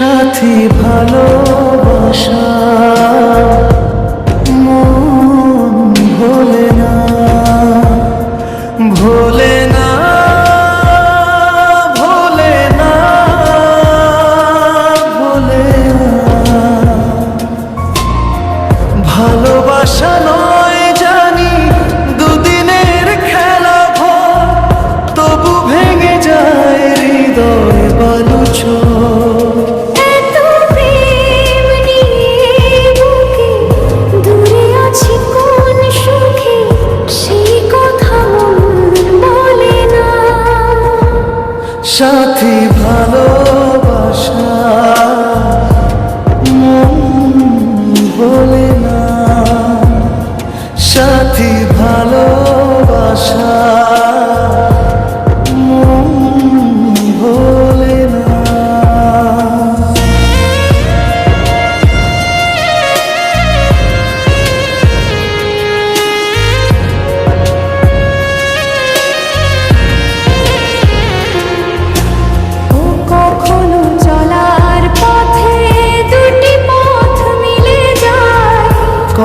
সাথী ভালোবাসা। সাথী ভালো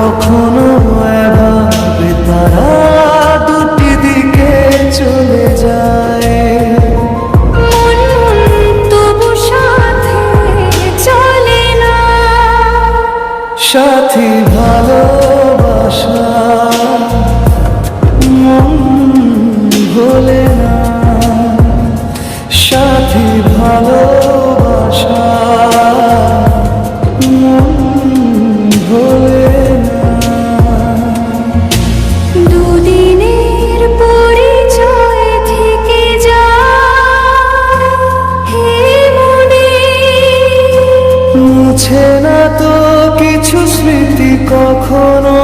কখনো এভাবে তারা দুটি দিকে চলে যায়। সাথী ভালোবাসা মন মিলছে না তো কিছু স্মৃতি কখনো?